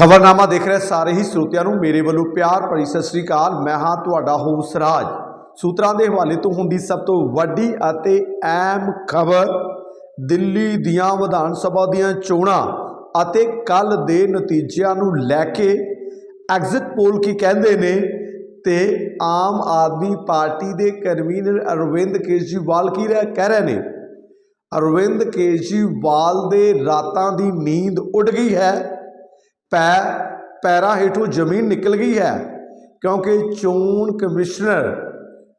ਖਬਰਨਾਮਾ ਦੇਖ ਰਹੇ ਸਾਰੇ ਹੀ ਸਰੋਤਿਆਂ ਨੂੰ ਮੇਰੇ ਵੱਲੋਂ ਪਿਆਰ ਭਰੀ ਸਤਿ ਸ੍ਰੀ ਅਕਾਲ। ਮੈਂ ਹਾਂ ਤੁਹਾਡਾ ਹੋਸ ਰਾਜ। ਸੂਤਰਾਂ ਦੇ ਹਵਾਲੇ ਤੋਂ ਹੁੰਦੀ ਸਭ ਤੋਂ ਵੱਡੀ ਅਤੇ ਅਹਿਮ ਖਬਰ, ਦਿੱਲੀ ਦੀਆਂ ਵਿਧਾਨ ਸਭਾ ਦੀਆਂ ਚੋਣਾਂ ਅਤੇ ਕੱਲ ਦੇ ਨਤੀਜਿਆਂ ਨੂੰ ਲੈ ਕੇ ਐਗਜ਼ਿਟ ਪੋਲ ਕੀ ਕਹਿੰਦੇ ਨੇ ਤੇ ਆਮ ਆਦਮੀ ਪਾਰਟੀ ਦੇ ਕਨਵੀਨਰ ਅਰਵਿੰਦ ਕੇਜਰੀਵਾਲ ਕੀ ਰਹਿ- ਕਹਿ ਰਹੇ ਨੇ? ਅਰਵਿੰਦ ਕੇਜਰੀਵਾਲ ਦੇ ਰਾਤਾਂ ਦੀ ਨੀਂਦ ਉੱਡ ਗਈ ਹੈ। ਪੈ, ਪੈਰਾਂ ਹੇਠੋਂ ਜ਼ਮੀਨ ਨਿਕਲ ਗਈ ਹੈ, ਕਿਉਂਕਿ ਚੋਣ ਕਮਿਸ਼ਨਰ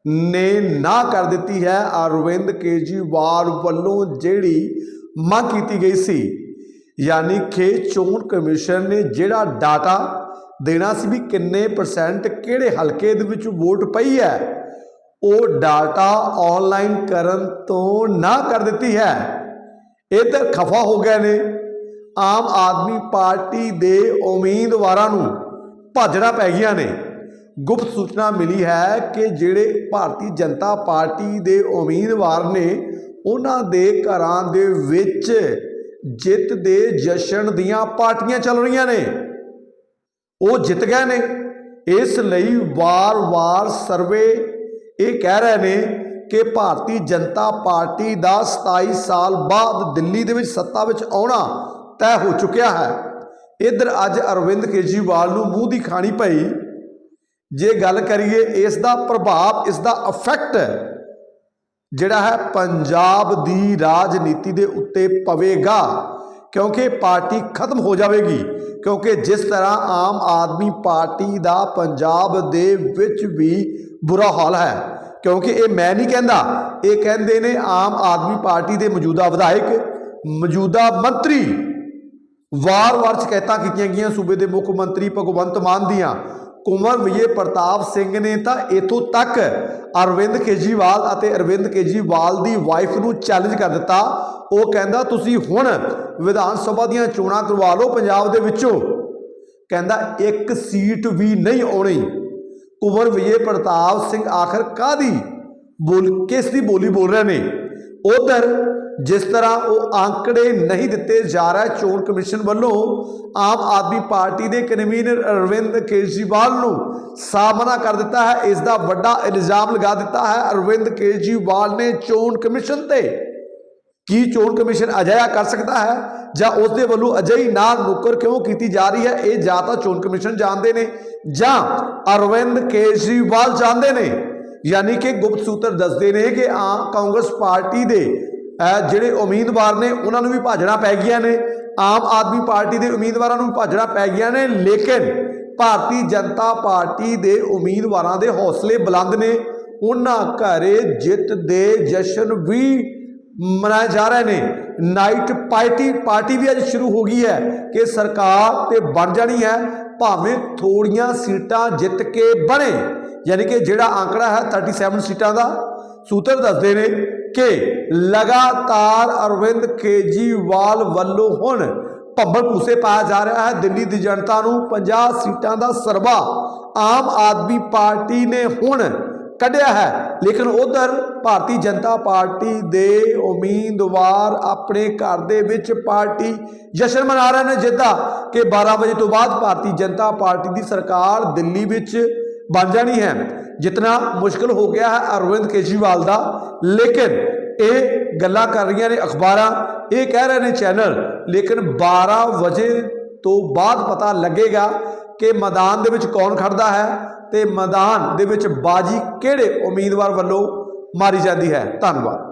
ਨੇ ਨਾ ਕਰ ਦਿੱਤੀ ਹੈ ਅਰਵਿੰਦ ਕੇਜਰੀਵਾਲ ਵੱਲੋਂ ਜਿਹੜੀ ਮੰਗ ਕੀਤੀ ਗਈ ਸੀ। ਯਾਨੀ ਕਿ ਚੋਣ ਕਮਿਸ਼ਨ ਨੇ ਜਿਹੜਾ ਡਾਟਾ ਦੇਣਾ ਸੀ ਵੀ ਕਿੰਨੇ ਪਰਸੈਂਟ ਕਿਹੜੇ ਹਲਕੇ ਦੇ ਵਿੱਚ ਵੋਟ ਪਈ ਹੈ, ਉਹ ਡਾਟਾ ਆਨਲਾਈਨ ਕਰਨ ਤੋਂ ਨਾ ਕਰ ਦਿੱਤੀ ਹੈ। ਇਹ ਤਾਂ ਖਫਾ ਹੋ ਗਏ ਨੇ। ਆਮ ਆਦਮੀ ਪਾਰਟੀ ਦੇ ਉਮੀਦਵਾਰਾਂ ਨੂੰ ਭਾਜੜਾ ਪੈ ਗਈਆਂ ਨੇ। ਗੁਪਤ ਸੂਚਨਾ ਮਿਲੀ ਹੈ ਕਿ ਜਿਹੜੇ ਭਾਰਤੀ ਜਨਤਾ ਪਾਰਟੀ ਦੇ ਉਮੀਦਵਾਰ ਨੇ, ਉਹਨਾਂ ਦੇ ਘਰਾਂ ਦੇ ਵਿੱਚ ਜਿੱਤ ਦੇ ਜਸ਼ਨ ਦੀਆਂ ਪਾਰਟੀਆਂ ਚੱਲ ਰਹੀਆਂ ਨੇ। ਉਹ ਜਿੱਤ ਗਏ ਨੇ। ਇਸ ਲਈ ਵਾਰ-ਵਾਰ ਸਰਵੇ ਇਹ ਕਹਿ ਰਹੇ ਨੇ ਕਿ ਭਾਰਤੀ ਜਨਤਾ ਪਾਰਟੀ ਦਾ 27 ਸਾਲ ਬਾਅਦ ਦਿੱਲੀ ਦੇ ਵਿੱਚ ਸੱਤਾ ਵਿੱਚ ਆਉਣਾ ਤੈਅ ਹੋ ਚੁੱਕਿਆ ਹੈ। ਇਧਰ ਅੱਜ ਅਰਵਿੰਦ ਕੇਜਰੀਵਾਲ ਨੂੰ ਮੂੰਹ ਦੀ ਖਾਣੀ ਪਈ। ਜੇ ਗੱਲ ਕਰੀਏ ਇਸ ਦਾ ਪ੍ਰਭਾਵ, ਇਸ ਦਾ ਇਫੈਕਟ ਜਿਹੜਾ ਹੈ ਪੰਜਾਬ ਦੀ ਰਾਜਨੀਤੀ ਦੇ ਉੱਤੇ ਪਵੇਗਾ, ਕਿਉਂਕਿ ਪਾਰਟੀ ਖਤਮ ਹੋ ਜਾਵੇਗੀ। ਕਿਉਂਕਿ ਜਿਸ ਤਰ੍ਹਾਂ ਆਮ ਆਦਮੀ ਪਾਰਟੀ ਦਾ ਪੰਜਾਬ ਦੇ ਵਿੱਚ ਵੀ ਬੁਰਾ ਹਾਲ ਹੈ। ਕਿਉਂਕਿ ਇਹ ਮੈਂ ਨਹੀਂ ਕਹਿੰਦਾ, ਇਹ ਕਹਿੰਦੇ ਨੇ ਆਮ ਆਦਮੀ ਪਾਰਟੀ ਦੇ ਮੌਜੂਦਾ ਵਿਧਾਇਕ, ਮੌਜੂਦਾ ਮੰਤਰੀ ਵਾਰ-ਵਾਰ ਸ਼ਿਕਾਇਤਾਂ ਕੀਤੀਆਂ ਗਈਆਂ ਸੂਬੇ ਦੇ ਮੁੱਖ ਮੰਤਰੀ ਭਗਵੰਤ ਮਾਨ ਦੀਆਂ। ਕੁੰਵਰ ਵਿਜੇ ਪ੍ਰਤਾਪ ਸਿੰਘ ਨੇ ਤਾਂ ਇਥੋਂ ਤੱਕ ਅਰਵਿੰਦ ਕੇਜਰੀਵਾਲ ਅਤੇ ਅਰਵਿੰਦ ਕੇਜਰੀਵਾਲ ਦੀ ਵਾਈਫ ਨੂੰ ਚੈਲੰਜ ਕਰ ਦਿੱਤਾ। ਉਹ ਕਹਿੰਦਾ, ਤੁਸੀਂ ਹੁਣ ਵਿਧਾਨ ਸਭਾ ਦੀਆਂ ਚੋਣਾਂ ਕਰਵਾ ਲਓ ਪੰਜਾਬ ਦੇ ਵਿੱਚੋਂ। ਕਹਿੰਦਾ, ਇੱਕ ਸੀਟ ਵੀ ਨਹੀਂ ਆਉਣੀ। ਕੁੰਵਰ ਵਿਜੇ ਪ੍ਰਤਾਪ ਸਿੰਘ ਆਖਰ ਕਾਦੀ ਬੋਲ, ਕਿਸ ਦੀ ਬੋਲੀ ਬੋਲ ਰਹੇ ਨੇ? ਉਧਰ ਜਿਸ ਤਰ੍ਹਾਂ ਉਹ ਆંકੜੇ ਨਹੀਂ ਦਿੱਤੇ ਜਾ ਰਹੇ ਚੋਣ ਕਮਿਸ਼ਨ ਵੱਲੋਂ, ਆਮ ਆਦਮੀ ਪਾਰਟੀ ਦੇ ਕਨਵੀਨਰ ਅਰਵਿੰਦ ਕੇਜਰੀਵਾਲ ਨੂੰ ਸਾਹਮਣਾ ਕਰ ਦਿੱਤਾ ਹੈ, ਇਸ ਦਾ ਵੱਡਾ ਇਲਜ਼ਾਮ ਲਗਾ ਦਿੱਤਾ ਹੈ। ਅਰਵਿੰਦ ਕੇਜਰੀਵਾਲ ਨੇ ਚੋਣ ਕਮਿਸ਼ਨ ਤੇ ਕੀ ਚੋਣ ਕਮਿਸ਼ਨ ਅਜਿਹਾ ਕਰ ਸਕਦਾ ਹੈ ਜਾਂ ਉਸ ਦੇ ਵੱਲੋਂ ਅਜਿਹੀ ਨਾ ਨੁਕਰ ਕਿਉਂ ਕੀਤੀ ਜਾ ਰਹੀ ਹੈ, ਇਹ ਜਾਂ ਤਾਂ ਚੋਣ ਕਮਿਸ਼ਨ ਜਾਣਦੇ ਨੇ ਜਾਂ ਅਰਵਿੰਦ ਕੇਜਰੀਵਾਲ ਜਾਣਦੇ ਨੇ। ਯਾਨੀ ਕਿ ਗੁਪਤ ਸੂਤਰ ਦੱਸਦੇ ਨੇ ਕਿ ਆ ਕਾਂਗਰਸ ਪਾਰਟੀ ਦੇ ਜਿਹੜੇ ਉਮੀਦਵਾਰ ਨੇ, ਉਹਨਾਂ ਨੂੰ ਵੀ ਭਾਜਣਾ ਪੈ ਗਈਆਂ ਨੇ। ਆਮ ਆਦਮੀ ਪਾਰਟੀ ਦੇ ਉਮੀਦਵਾਰਾਂ ਨੂੰ ਵੀ ਭਾਜਣਾ ਪੈ ਗਈਆਂ ਨੇ, ਲੇਕਿਨ ਭਾਰਤੀ ਜਨਤਾ ਪਾਰਟੀ ਦੇ ਉਮੀਦਵਾਰਾਂ ਦੇ ਹੌਸਲੇ ਬੁਲੰਦ ਨੇ। ਉਹਨਾਂ ਘਰੇ ਜਿੱਤ ਦੇ ਜਸ਼ਨ ਵੀ ਮਨਾਏ ਜਾ ਰਹੇ ਨੇ। ਨਾਈਟ ਪਾਰਟੀ ਪਾਰਟੀ ਵੀ ਅੱਜ ਸ਼ੁਰੂ ਹੋ ਗਈ ਹੈ ਕਿ ਸਰਕਾਰ ਤੇ ਬਣ ਜਾਣੀ ਹੈ, ਭਾਵੇਂ ਥੋੜੀਆਂ ਸੀਟਾਂ ਜਿੱਤ ਕੇ ਬਣੇ। ਯਾਨੀ ਕਿ ਜਿਹੜਾ ਆંકੜਾ ਹੈ 37 ਸੀਟਾਂ ਦਾ, ਸੂਤਰ ਦੱਸਦੇ ਨੇ ਕਿ ਲਗਾਤਾਰ ਅਰਵਿੰਦ ਕੇਜੀਵਾਲ ਵੱਲੋਂ ਹੁਣ ਭੰਬਲ ਪੂਸੇ ਪਾਇਆ ਜਾ ਰਿਹਾ ਹੈ। ਦਿੱਲੀ ਦੀ ਜਨਤਾ ਨੂੰ 50 ਸੀਟਾਂ ਦਾ ਸਰਵਾ ਆਮ ਆਦਮੀ ਪਾਰਟੀ ਨੇ ਹੁਣ ਕੱਢਿਆ ਹੈ। ਲੇਕਿਨ ਉਧਰ ਭਾਰਤੀ ਜਨਤਾ ਪਾਰਟੀ ਦੇ ਉਮੀਦਵਾਰ ਆਪਣੇ ਘਰ ਦੇ ਵਿੱਚ ਪਾਰਟੀ ਜਸ਼ਨ ਮਨਾ ਰਹੇ ਨੇ, ਜਿੱਦਾਂ ਕਿ 12 ਵਜੇ ਤੋਂ ਬਾਅਦ ਭਾਰਤੀ ਜਨਤਾ ਪਾਰਟੀ ਦੀ ਸਰਕਾਰ ਦਿੱਲੀ ਵਿੱਚ ਬਣ ਜਾਣੀ ਹੈ। ਜਿਤਨਾ ਮੁਸ਼ਕਲ ਹੋ ਗਿਆ ਹੈ ਅਰਵਿੰਦ ਕੇਜਰੀਵਾਲ ਦਾ, ਲੇਕਿਨ ਇਹ ਗੱਲਾਂ ਕਰ ਰਹੀਆਂ ਨੇ ਅਖਬਾਰਾਂ, ਇਹ ਕਹਿ ਰਹੇ ਨੇ ਚੈਨਲ, ਲੇਕਿਨ 12 ਵਜੇ ਤੋਂ ਬਾਅਦ ਪਤਾ ਲੱਗੇਗਾ ਕਿ ਮੈਦਾਨ ਦੇ ਵਿੱਚ ਕੌਣ ਖੜਦਾ ਹੈ ਤੇ ਮੈਦਾਨ ਦੇ ਵਿੱਚ ਬਾਜੀ ਕਿਹੜੇ ਉਮੀਦਵਾਰ ਵੱਲੋਂ ਮਾਰੀ ਜਾਂਦੀ ਹੈ। ਧੰਨਵਾਦ।